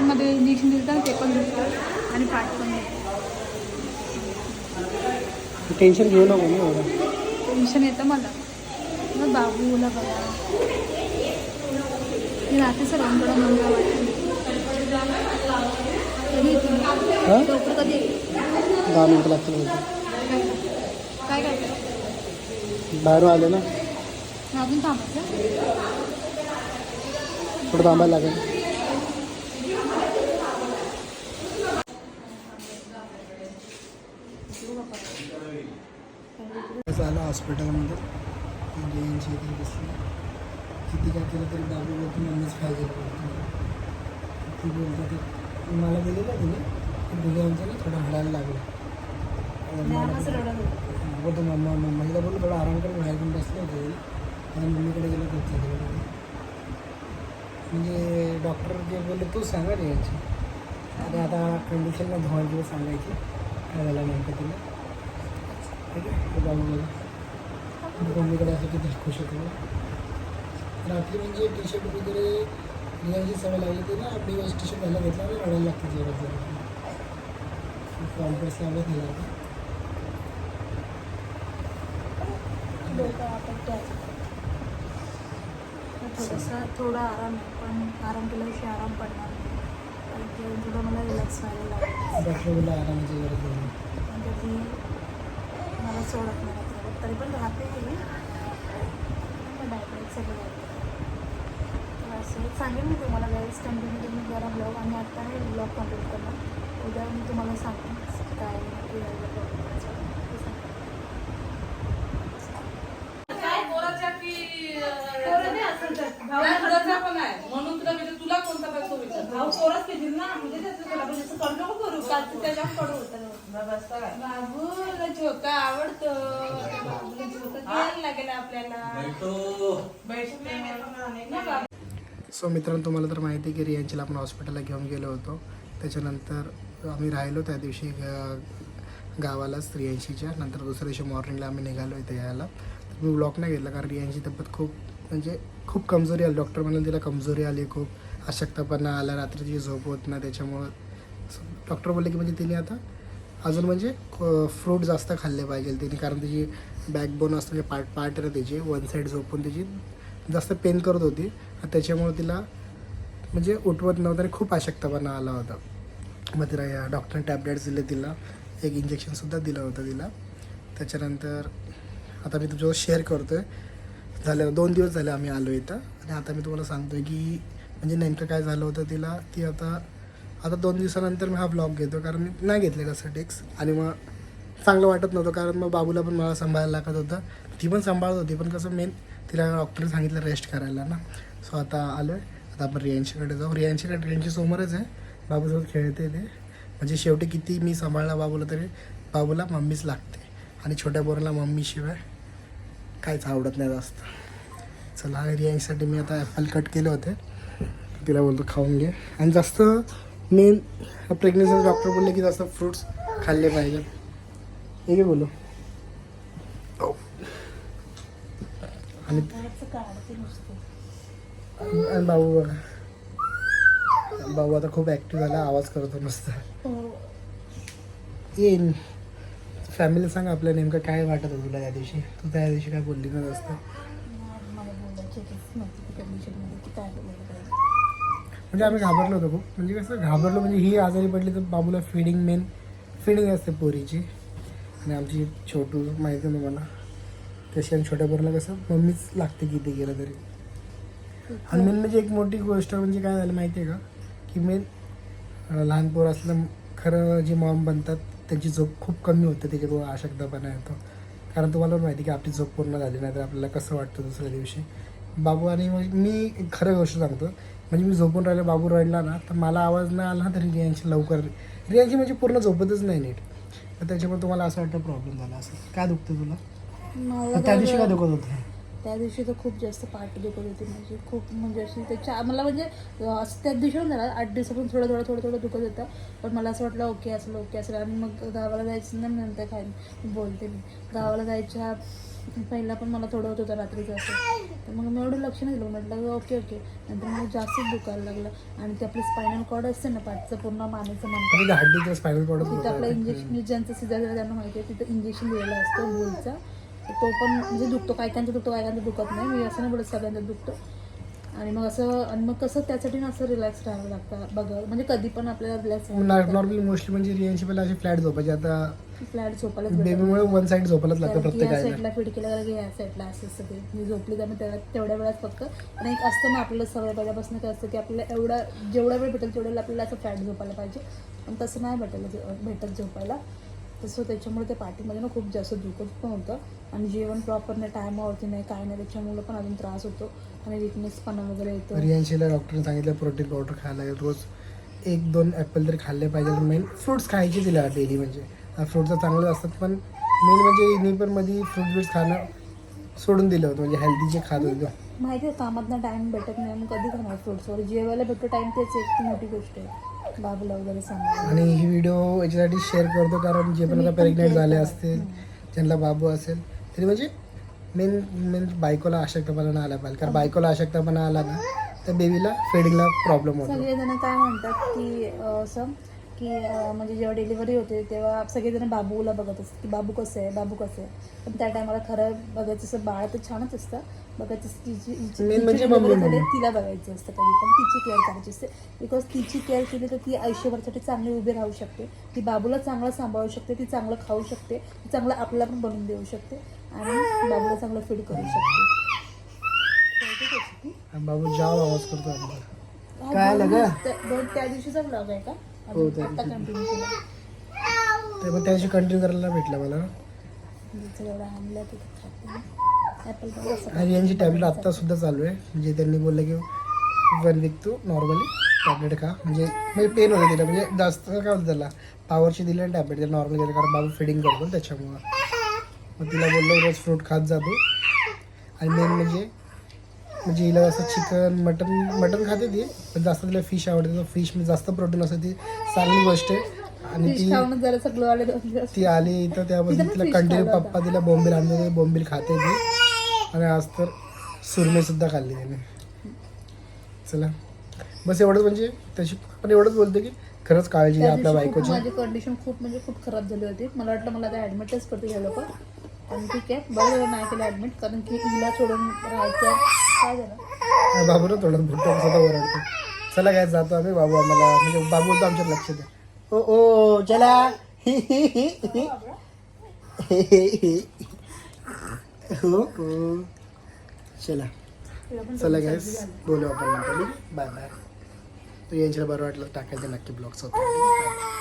मध्ये इंजेक्शन ते पण आणि पाठ पण टेन्शन घेऊ नको टेन्शन येतं मला. बाबूला बघा. मी राहते सर्वांकडे मुलगा वाटते कधी येते मी? हां? लवकर कधी? दहा मिनटं लागतील काय काय बाहेरून आले ना? अजून थांबायचं थोडं थांबायला लागेल. आलं हॉस्पिटलमध्ये म्हणजे यांची बसली. किती काय केलं तरी बाबू बोलतो मम्मीच पाहिजे. ती बोलते ते मला दिलेलं तिने ते दोघांचं ना थोडं हडायला लागलं. बोलतो मम्मा मम्मीला बोललो थोडा आराम करून बाहेर पण बसले होते. आणि मम्मीकडे गेलो होतो म्हणजे डॉक्टर जे बोलले तू सांगा रे याची आणि आता कंडिशनला धुवायला दिवस सांगायची. काय झालं नेमकं तिला? ठीक आहे बाबू बोला मम्मीकडे असं किती खुश होतो. रात्री म्हणजे टी शर्ट वगैरे रियांची सवय लागली ती ना आपली वेळेस टी शर्ट घायला घेतला आणि रडायला लागते जेवढं जरा कॉम्प्रेस लावत नाही. थोडासा थोडा आराम पण आराम केल्याविषयी आराम पडणार कारण थोडं मला रिलॅक्स व्हायला लागेल डॉक्टर बोलला आरामाची गरज नाही म्हणजे मला सोडत नाही. तरी पण राहते ती डायरेक्ट सगळं तर असं सांगेन मी तुम्हाला वेळेस कंटिन्यू तुम्ही जरा ब्लॉग आणि आता हे ब्लॉग कंप्लीट करणार उद्या मी तुम्हाला सांगेन काय म्हणून तुला म्हणजे तुला कोणता भाऊ पोरच घेतील ना म्हणजे त्याचं म्हणजे करू नको करू. का तू त्याच्या कडू होतं बाबूला झोका आवडतो. बाबूला झोका द्यायला लागेल आपल्याला. ना बाबू. सो मित्रांनो तुम्हाला तर माहिती आहे की रियांचीला आपण हॉस्पिटलला घेऊन गेलो होतो. त्याच्यानंतर आम्ही राहिलो त्या दिवशी ग- गावाला रियांशीच्या नंतर दुसऱ्या दिवशी मॉर्निंगला आम्ही निघालो इथे यायला. तर मी ब्लॉक नाही घेतला कारण रियांची तब्येत खूप म्हणजे खूप कमजोरी आली. डॉक्टर म्हणाले तिला कमजोरी आली खूप. अशक्तपणा आला रात्रीची झोप होत नाही त्याच्यामुळं. डॉक्टर बोलले की म्हणजे तिने आता अजून म्हणजे फ्रूट जास्त खाल्ले पाहिजे तिने कारण तिची बॅकबोन असतं म्हणजे पार्ट पार्ट ना त्याची वन साईड झोपून त्याची जास्त पेन करत होती. त्याच्यामुळे तिला म्हणजे उठवत नव्हतं आणि खूप अशक्तपणा आला होता. मग तिला या डॉक्टरने टॅबलेट्स दिले तिला एक इंजेक्शनसुद्धा दिलं होतं तिला. त्याच्यानंतर आता मी तुमच्यासोबत शेअर करतो आहे झालं दोन दिवस झाले आम्ही आलो इथं. आणि आता मी तुम्हाला सांगतो आहे की म्हणजे नेमकं काय झालं होतं तिला ती आता आता दोन दिवसानंतर मी हा ब्लॉग घेतो कारण मी नाही घेतलेला टेक्स आणि मग चांगलं वाटत नव्हतं कारण मग बाबूला पण मला सांभाळायला लागत होतं. ती पण सांभाळत होती पण कसं मेन तिला डॉक्टरने सांगितलं रेस्ट करायला ना. सो आता आलो आहे आता आपण रियांशीकडे जाऊ. रियांशीकडे रियांशी समोरच आहे. बाबूसोबत खेळते ते. म्हणजे शेवटी किती मी सांभाळला बाबूला तरी बाबूला मम्मीच लागते. आणि छोट्या पोराला मम्मीशिवाय काहीच आवडत नाही जास्त. चला रियांशीसाठी मी आता ॲपल कट केले होते. तिला बोलतो खाऊन घे. आणि जास्त मेन प्रेग्नेन्सी डॉक्टर बोलले की जास्त फ्रुट्स खाल्ले पाहिजे. हे काय बोलू. हो. आणि बघा. बाबू आता खूप ॲक्टिव्ह झाला आवाज करतो मस्त. येईन फॅमिली सांग आपल्या नेमकं काय वाटत होतं तुला त्या दिवशी? तू त्या दिवशी काय बोलली ना जास्त मला बोलायची होतीच नव्हती ती कंडिशनमध्ये की काय बोलायला पाहिजे म्हणजे आम्ही घाबरलो होतो खूप. म्हणजे कसं घाबरलो म्हणजे ही आजारी पडली तर बाबूला फिडिंग मेन फिडिंग असते पोरीची. आणि आमची छोटू माहिती आहे तुम्हाला तशी आणि छोट्या पोराला कसं मम्मीच लागते किती गेलं तरी. आणि मेन म्हणजे एक मोठी गोष्ट म्हणजे काय झालं माहिती आहे का की मेन लहान पोर असलं खरं जे मॉम बनतात त्यांची झोप खूप कमी होते त्याच्यामुळे अशक्तपणा येतो. कारण तुम्हाला पण माहिती आहे की आपली झोप पूर्ण झाली नाही तर आपल्याला कसं वाटतं दुसऱ्या दिवशी. बाबू आणि मग मी खरं गोष्ट सांगतो. म्हणजे मी झोपून राहिलो बाबू रडला ना तर मला आवाज नाही आला ना तरी रियांशी लवकर रियांशी म्हणजे पूर्ण झोपतच नाही नीट. तर त्याच्यामुळे तुम्हाला असं वाटतं प्रॉब्लेम झाला असं काय दुखतं तुला? त्या दिवशी काय दुखत होतं? त्या दिवशी तर खूप जास्त पाठ दुखत होती. माझी खूप म्हणजे अशी त्याच्या मला म्हणजे असं त्याच दिवशी झाला. आठ दिवसापासून थोडं थोडं थोडं थोडं दुखत होतं. पण मला असं वाटलं ओके असेल ओके असेल आणि मग गावाला जायचं नाही नंतर काय. बोलते मी. गावाला जायच्या पहिला पण मला थोडं होत होतं रात्रीचं असं तर मग मी एवढं लक्ष नाही दिलं. म्हटलं ओके ओके. नंतर मला जास्तच दुखायला लागलं. आणि ते आपलं स्पायनल कॉर्ड असते ना पाठचं पूर्ण मानेचं म्हणतात. म्हणजे स्पायनल तिथं आपलं इंजेक्शन ज्यांचं सिजर झालं त्यांना माहिती आहे तिथं इंजेक्शन दिलेलं असतं तर तो पण म्हणजे दुखतो. काय कायकांचा दुखतो काय दुखत नाही. मी असं नाही बोलत सगळ्यांचा दुखतो. आणि मग असं आणि मग कसं त्यासाठी ना असं रिलॅक्स राहावं लागतं. बघा म्हणजे कधी पण आपल्याला रिलॅक्स नॉर्मली मोस्टली म्हणजे रियांची पहिला अशी फ्लॅट झोपायची. आता फ्लॅट झोपायला बेबीमुळे वन साईड झोपायलाच लागतं कारण की या प्रत्येकाला. साईडला गेलं की या साईडला असं सगळे मी झोपली त्यामुळे तेवढ्या तेवढ्या वेळात फक्त आणि एक असतं ना आपल्याला सवय पहिल्यापासून काय असतं की आपल्याला एवढा जेवढा वेळ भेटेल तेवढ्या आपल्याला असं फ्लॅट झोपायला पाहिजे. पण तसं नाही भेटायला जे- भेटत झोपायला. तसं त्याच्यामुळे ते पाठीमध्ये ना खूप जास्त दुखत पण होतं. आणि जेवण प्रॉपर नाही टायमावरती नाही काय नाही त्याच्यामुळे पण अजून त्रास होतो. आणि वगैरे येतो. रियांशीला डॉक्टरने सांगितलं प्रोटीन पावडर खायला रोज एक दोन ॲपल तरी खाल्ले पाहिजे मेन फ्रुट्स खायचे तिला डेली म्हणजे. फ्रुट्स चांगले असतात पण मेन म्हणजे हिने पण मध्ये फ्रूट बिट्स खाणं सोडून दिलं होतं. म्हणजे हेल्दी जे खात होतं माहिती आहे कामातनं टाइम भेटत नाही मग कधी खाणार फ्रुट्स वगैरे जेवायला भेटतो टाइम तेच एक मोठी गोष्ट आहे. बाबूला वगैरे सांगायला. आणि ही व्हिडिओ याच्यासाठी शेअर करतो कारण जे पण आता प्रेग्नेंट झाले असतील ज्यांना बाबू असेल तरी म्हणजे मेन मेन बायकोला अशक्तपणा आला पाहिजे. कारण बायकोला अशक्तपणा आला ना तर बेबीला फेडिंगला प्रॉब्लेम होतो. सगळेजण काय म्हणतात की अं, असं की अं, म्हणजे जेव्हा डिलिव्हरी होते तेव्हा सगळेजण बाबूला बघत असतात की बाबू कसं आहे बाबू कसं आहे. पण त्या टायमाला खरं बघायचं असं बाळ तर छानच असतं. बघायचं असं तिची Main तिची म्हणजे delivery मम्मी झाली, म्हणून. तिला बघायचं असतं कधी पण तिची केअर करायची असते. बिकॉज तिची केअर केली तर ती आयुष्यभरासाठी चांगली उभी राहू शकते. ती बाबूला चांगलं सांभाळू शकते ती चांगलं खाऊ शकते ती चांगलं आपल्याला पण बनवून देऊ शकते. आणि बाबूला चांगलं फीड करू शकते. बाबू जाव आवाज करतो हा काय? त्या- दिवशीचा ब्लॉग आहे का? हो, आता कंटिन्यू केला. ते पण त्याशी कंटिन्यू करायला भेटलं मला. एवढा आणला खाते. आणि यांची टॅबलेट आत्ता सुद्धा चालू आहे. म्हणजे त्यांनी बोललं की वन वीक तू नॉर्मली टॅबलेट खा. म्हणजे म्हणजे पेन होतं तिला. म्हणजे जास्त काय होतं त्याला? पावरची दिली ना टॅबलेट त्याला नॉर्मल गेलं. कारण बाबू फिडिंग करतो त्याच्यामुळं. मग तिला बोललो रोज फ्रूट खात जातो आणि मेन म्हणजे म्हणजे हिला असं चिकन मटन मटन खाते ती पण जास्त तिला फिश आवडते. तर फिशमध्ये जास्त प्रोटीन असतं ती. चांगली गोष्ट आहे. आणि फिश ती ती आली त्यापासून तिथं पण तिला कंटिन्यू पप्पा तिला बोंबील आणले होते बोंबील खाते ती. आणि आज तर सुरमे सुद्धा खाल्ली त्याने चला. बस एवढंच म्हणजे त्याची पण एवढंच बोलतो की खरंच काळजी आपल्या बायकोची. माझी कंडिशन खूप म्हणजे खूप खराब झाली होती. मला वाटलं मला आता ॲडमिटच करते हे लोक. पण ठीक आहे बरं झालं नाही केलं ॲडमिट कारण की हिला सोडून राहायचं काय झालं? बाबू ना थोडं भुट्टा स्वतः ओरडतो. चला काय जातो आम्ही बाबू आम्हाला म्हणजे बाबू तर आमच्या लक्ष द्या. ओ ओ चला. हो हो. चला. चला गॅस बोलू आपण बाय बाय तर यांच्याला बरं वाटलं टाकायचं नक्की ब्लॉग्स होतं.